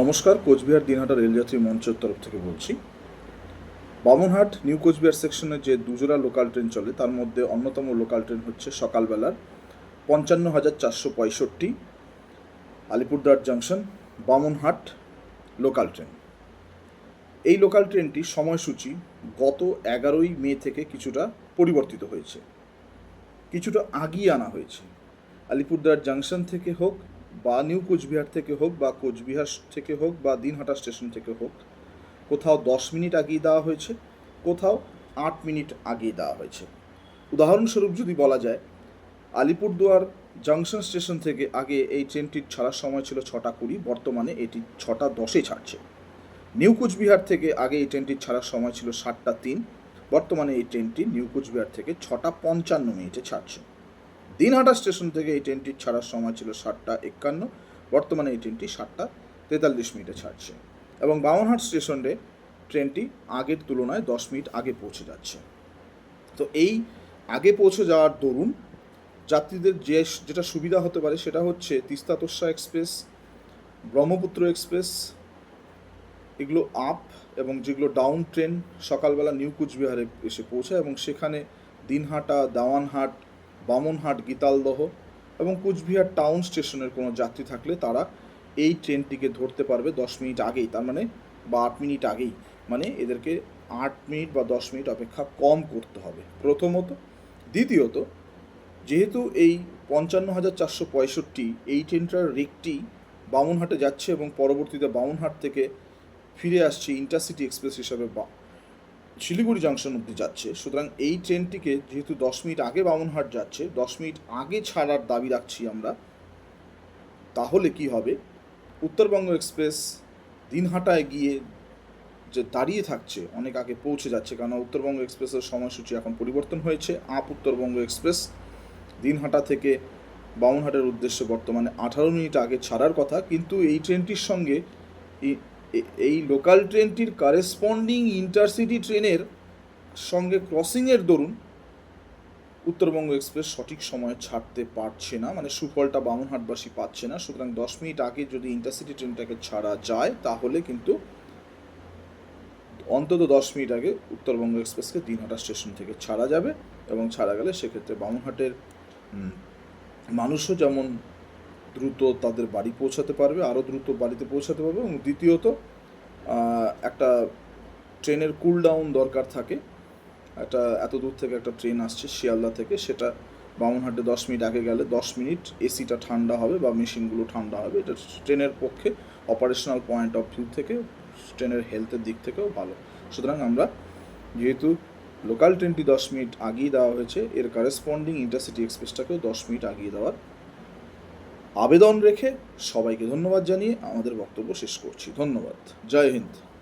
নমস্কার, কোচবিহার দিনহাটা রেলযাত্রী মঞ্চের তরফ থেকে বলছি। বামনহাট, নিউ কোচবিহার সেকশনে যে দুজোড়া লোকাল ট্রেন চলে, তার মধ্যে অন্যতম লোকাল ট্রেন হচ্ছে সকালবেলার পঞ্চান্ন হাজার চারশো পঁয়ষট্টি Alipurduar junction Bamanhat local train এই লোকাল ট্রেনটি সময়সূচি গত এগারোই মে থেকে কিছুটা পরিবর্তিত হয়েছে। কিছুটা আগিয়ে আনা হয়েছে। আলিপুরদুয়ার জাংশন থেকে হোক বা নিউ কোচবিহার থেকে হোক বা কোচবিহার থেকে হোক বা দিনহাটা স্টেশন থেকে হোক, কোথাও দশ মিনিট আগিয়ে দেওয়া হয়েছে, কোথাও আট মিনিট আগিয়ে দেওয়া হয়েছে। উদাহরণস্বরূপ যদি বলা যায়, আলিপুরদুয়ার জাংশন স্টেশন থেকে আগে এই ট্রেনটির ছাড়ার সময় ছিল ছটা কুড়ি, বর্তমানে এটি ছটা দশে ছাড়ছে। নিউ কোচবিহার থেকে আগে এই ট্রেনটির ছাড়ার সময় ছিল সাতটা তিন, বর্তমানে এই ট্রেনটি নিউ কোচবিহার থেকে ছটা পঞ্চান্ন মিনিটে ছাড়ছে। দিনহাটা স্টেশন থেকে এই ট্রেনটির ছাড়ার সময় ছিল সাতটা একান্ন। বর্তমানে এই ট্রেনটি সাতটা তেতাল্লিশ মিনিটে ছাড়ছে এবং বামনহাট স্টেশনে ট্রেনটি আগের তুলনায় দশ মিনিট আগে পৌঁছে যাচ্ছে। তো এই আগে পৌঁছে যাওয়ার দরুন যাত্রীদের যে যেটা সুবিধা হতে পারে সেটা হচ্ছে তিস্তা তোর্ষা এক্সপ্রেস, ব্রহ্মপুত্র এক্সপ্রেস, এগুলো আপ এবং যেগুলো ডাউন ট্রেন সকালবেলা নিউ কুচবিহারে এসে পৌঁছায় এবং সেখানে দিনহাটা, দাওয়ানহাট বামনহাট গীতালদহ এবং কুচবিহার টাউন স্টেশনের কোনো যাত্রী থাকলে তারা এই ট্রেনটিকে ধরতে পারবে দশ মিনিট আগেই। তার মানে বা আট মিনিট আগেই। মানে এদেরকে আট মিনিট বা দশ মিনিট অপেক্ষা কম করতে হবে। প্রথমত। দ্বিতীয়ত, যেহেতু এই পঞ্চান্ন হাজার চারশো পঁয়ষট্টি এই ট্রেনটার রেকটি বামনহাটে যাচ্ছে এবং পরবর্তীতে বামনহাট থেকে ফিরে আসছে ইন্টারসিটি এক্সপ্রেস হিসাবে শিলিগুড়ি জাংশন অব্দি যাচ্ছে। সুতরাং এই ট্রেনটিকে যেহেতু দশ মিনিট আগে বামনহাট যাচ্ছে, দশ মিনিট আগে ছাড়ার দাবি রাখছি আমরা। তাহলে কি হবে? উত্তরবঙ্গ এক্সপ্রেস দিনহাটায় গিয়ে যে দাঁড়িয়ে থাকছে, অনেক আগে পৌঁছে যাচ্ছে কারণ উত্তরবঙ্গ এক্সপ্রেসের সময়সূচি এখন পরিবর্তন হয়েছে। আপ উত্তরবঙ্গ এক্সপ্রেস দিনহাটা থেকে বামনহাটের উদ্দেশ্যে বর্তমানে আঠারো মিনিট আগে ছাড়ার কথা, কিন্তু এই ট্রেনটির সঙ্গে এই- লোকাল ট্রেনটির কারেসপন্ডিং ইন্টারসিটি ট্রেনের সঙ্গে ক্রসিংয়ের দরুন উত্তরবঙ্গ এক্সপ্রেস সঠিক সময়ে ছাড়তে পারছে না মানে সুফলটা বামনহাটবাসী পাচ্ছে না। সুতরাং দশ মিনিট আগে যদি ইন্টারসিটি ট্রেনটাকে ছাড়া যায়, তাহলে কিন্তু অন্তত দশ মিনিট আগে উত্তরবঙ্গ এক্সপ্রেসকে দিনহাটা স্টেশন থেকে ছাড়া যাবে এবং ছাড়া গেলে সেক্ষেত্রে বামনহাটের মানুষও যেমন দ্রুত তাদের বাড়ি পৌঁছাতে পারবে আরও দ্রুত বাড়িতে পৌঁছাতে পারবে এবং দ্বিতীয়ত একটা ট্রেনের কুল ডাউন দরকার থাকে। একটা এত দূর থেকে একটা ট্রেন আসছে শিয়ালদা থেকে, সেটা বামনহাটে দশ মিনিট আগে গেলে দশ মিনিট এসিটা ঠান্ডা হবে বা মেশিনগুলো ঠান্ডা হবে। এটা ট্রেনের পক্ষে অপারেশনাল পয়েন্ট অফ ভিউ থেকে, ট্রেনের হেলথের দিক থেকেও ভালো। সুতরাং আমরা যেহেতু লোকাল ট্রেনটি দশ মিনিট আগিয়ে দেওয়া হয়েছে, এর কারেসপন্ডিং ইন্টারসিটি এক্সপ্রেসটাকেও দশ মিনিট আগিয়ে দেওয়ার আবেদন রেখে সবাইকে ধন্যবাদ জানিয়ে আমাদের বক্তব্য শেষ করছি। ধন্যবাদ। জয় হিন্দ।